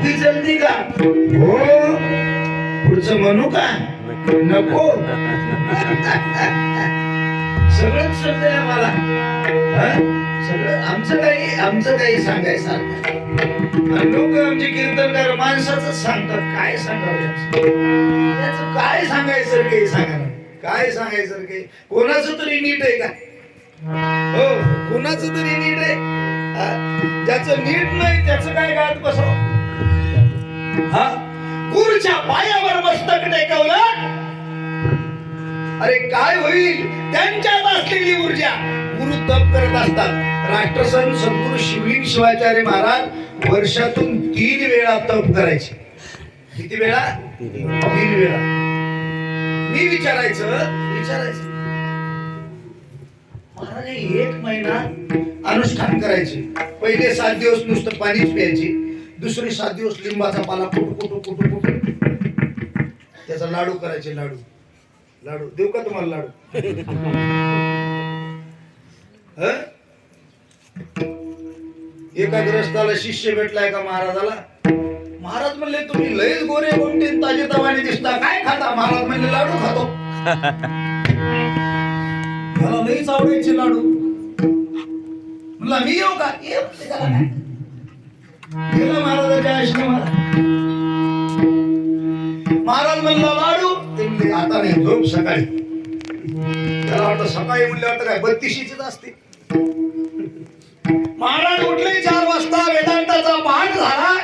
Coffee चलती का? हो. पुढचं म्हणू का? नको. सगळंच सुचतंय मला सगळं आमचं काही आमचं काही सांगायचं लोक आमचे कीर्तनकार माणसाच सांगतात. काय सांगावं त्याचं काय सांगायचं काही सांगा काय सांगायचं काही? कोणाचं तरी नीट आहे का? हो कोणाचं तरी नीट आहे? ज्याचं नीट नाही त्याचं काय गात बसव? हा? गुरुच्या पायावर मस्तक टेकवलं? अरे काय होईल? त्यांच्यात असलेली ऊर्जा गुरु तप करत असतात. राष्ट्रसन सद्गुरु शिवलिंग शिवाचार्य महाराज वर्षातून तीन वेळा तप करायचे. किती वेळा? तीन वेळा. मी विचारायचं विचारायचं. महाराज एक महिना अनुष्ठान करायचे. पहिले सात दिवस नुसतं पाणीच प्यायचे. दुसरे सात दिवस लिंबाचा पाला कुटू कुटू कुटू कुटू त्याचा लाडू करायचे लाडू. लाडू. देऊ का तुम्हाला लाडू? एका ग्रस्ताला शिष्य भेटलाय का महाराजाला? महाराज म्हणले तुम्ही लयच गोरे गोमटे ताजे तवाने दिसता. काय खाता? महाराज म्हणले लाडू खातो. मला लईच आवडायचे लाडू. म्हणला मी येऊ का? गेला महाराजाच्या आश्रमाला महाराज म्हणला लाडू. ते म्हणले आता नाही झोप सकाळी. त्याला सकाळी म्हणलं वाटतं काय असते. महाराज उठले चार वाजता वेदांताचा पाठ झाला.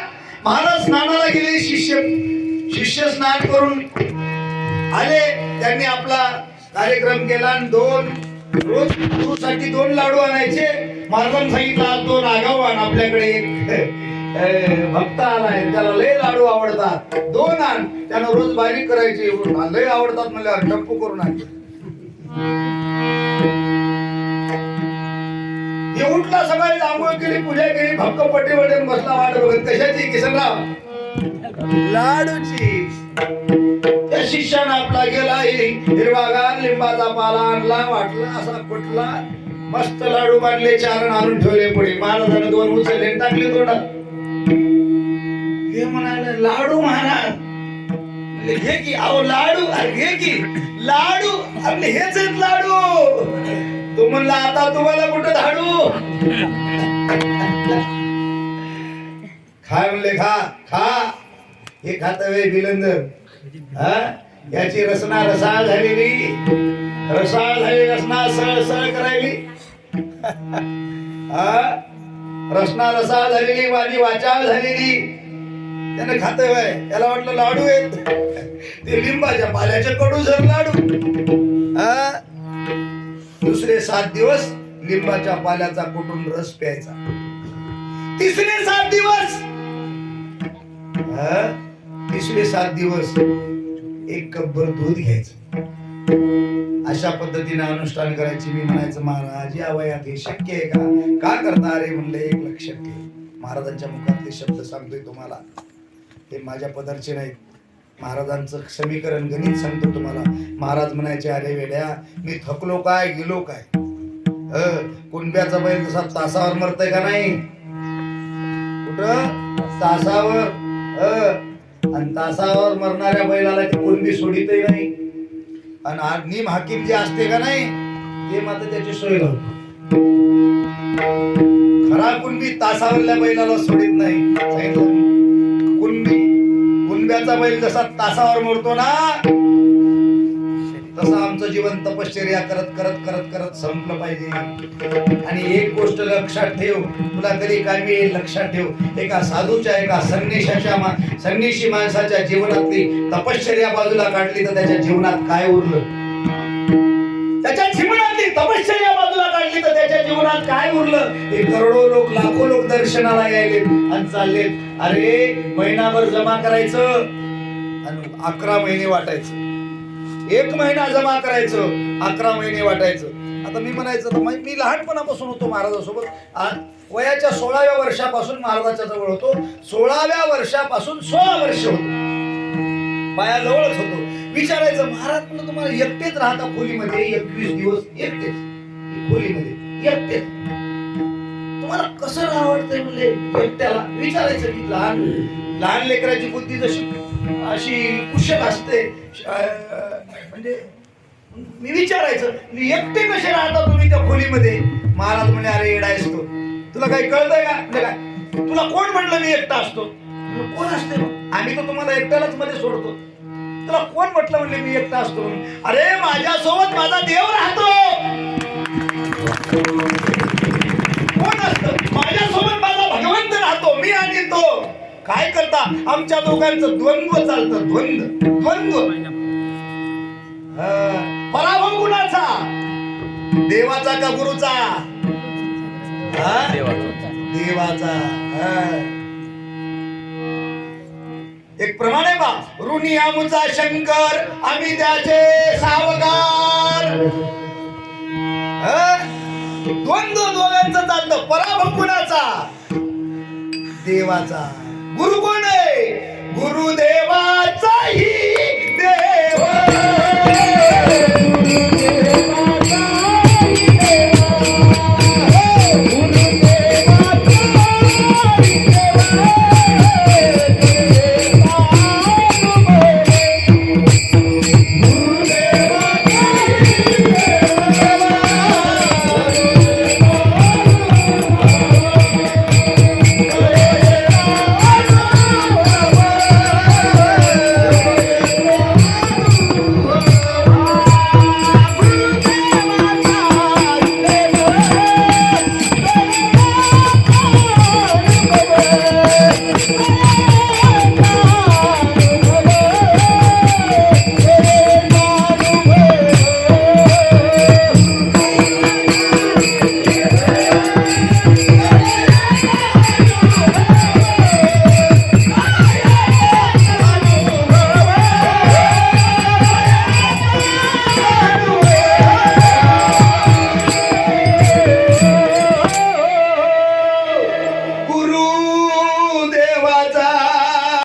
महाराज स्नानाला गेले शिष्य शिष्य स्नान करून आले. त्यांनी आपला कार्यक्रम केला आणि दोन रोज गुरुसाठी दोन लाडू आणायचे. महाराजांनी सांगितलं दोन आगाऊ आण आपल्याकडे एक. भक्त आलाय. त्याला लय लाडू आवडतात. दोन आण. त्यानं रोज बारीक करायची. लय आवडतात म्हणल्यावर टप्पू करून आणले उठला सकाळी आंघोळ केली पूजा केली भक्त पट्टी वटेन बसला वाट बघत. कशाची? किसनराव लाडूची. त्या शिष्यानं आपला गेला हिरवागार लिंबाचा पाला आणला वाटला असा कुठला मस्त लाडू बांधले चारण आणून ठेवले पुढे. महाराजानं दोन उचलले टाकले तोंडात. ते म्हणाले लाडू महाराज. घे की अहो लाडू अरे घे की लाडू आपले हेच आहेत लाडू. तो म्हणला आता तुम्हाला कुठं धाडू? खाय म्हणले खा खा. हे खात वे बिलंदर हा? याची रसना रसाळ झालेली. रसाळ झाली रसना सळ सळ करायली. रसना रसाळ झालेली माझी वाचाळ झालेली. त्यानं खातंय वय त्याला वाटलं लाडू आहेत. ते लिंबाच्या पाल्याचे कडू जर लाडू. दुसरे सात दिवस लिंबाच्या पाल्याचा कुठून रस प्यायचा? तिसरे सात दिवस! तिसरे सात दिवस एक कपभर दूध घ्यायचं. अशा पद्धतीने अनुष्ठान करायची मी म्हणायचं महाराज या वयात हे शक्य आहे का? का करता अरे म्हणलं एक लक्षात घे. महाराजांच्या मुखातले शब्द सांगतोय तुम्हाला. ते माझ्या पदरचे नाहीत. महाराजांचं समीकरण गणित सांगतो तुम्हाला. महाराज म्हणायचे अरे वेड्या मी थकलो काय गेलो काय? अ कुणब्याचा बैल तसा तासावर मरतय का नाही? कुठं? तासावर. अ आणि तासावर मरणाऱ्या बैलाला ती कुणबी सोडितही नाही. आणि आ- नीम हाकीम जे असते का नाही ते मात्र त्याची सोय लावतो. खरा कुणबी तासावरल्या बैलाला सोडित नाही. सांगितलं. कुणबी कुणब्याचा बैल जसा तासावर मरतो ना तसं आमचं जीवन तपश्चर्या करत करत करत करत संपलं पाहिजे. आणि एक गोष्ट लक्षात ठेव तुला कधी काय येईल लक्षात ठेव. एका साधूच्या एका संन्याशाच्या मा- संन्याशी माणसाच्या जीवनातली तपश्चर्या बाजूला काढली तर त्याच्या जीवनात काय उरलं? त्याच्या जीवनातली तपश्चर्या बाजूला तर त्याच्या जीवनात काय उरलं? हे करोडो लोक लाखो लोक दर्शनाला यायले आणि चाललेत. अरे महिनाभर जमा करायचं आणि अकरा महिने वाटायचं. एक महिना जमा करायचं अकरा महिने वाटायचं. आता मी म्हणायचं तर मी लहानपणापासून होतो महाराजासोबत. वयाच्या सोळाव्या वर्षापासून महाराजाच्या जवळ होतो. सोळाव्या वर्षापासून सोळा वर्ष होतो. बायाजवळच होतो. विचारायचं महाराज म्हणून तुम्हाला एकटेच राहता खोलीमध्ये? एकवीस दिवस एकटेच. खोलीमध्ये एकटे. तुम्हाला कसं आवडतंय म्हणजे एकट्याला? विचारायचं की लहान लहान लेकराची बुद्धी जशी अशी कुशल असते म्हणजे मी विचारायचं मी एकटे कसे राहता तुम्ही त्या खोलीमध्ये? महाराज म्हणे अरे येडा असतो तुला काही कळतंय का? म्हणजे काय? तुला कोण म्हणलं मी एकटा असतो? कोण असते आम्ही तर तुम्हाला एकट्यालाच मध्ये सोडतो. तुला कोण म्हटलं म्हणले मी एकटा असतो? अरे माझ्यासोबत माझा देव राहतो कोण असत? माझ्यासोबत माझा भगवंत राहतो मी आणि तो. काय करता? आमच्या दोघांचं द्वंद्व चालतं द्वंद्व द्वंद्व. पराभव कुणाचा? देवाचा का गुरुचा? देवाचा. एक प्रमाण आहे बा. ऋणी आमचा शंकर आम्ही त्याचे सावकार. हा? द्वंद्व दोघांचं चालतं. पराभव कुणाचा? देवाचा. गुरु कोण आहे? गुरुदेवाचाही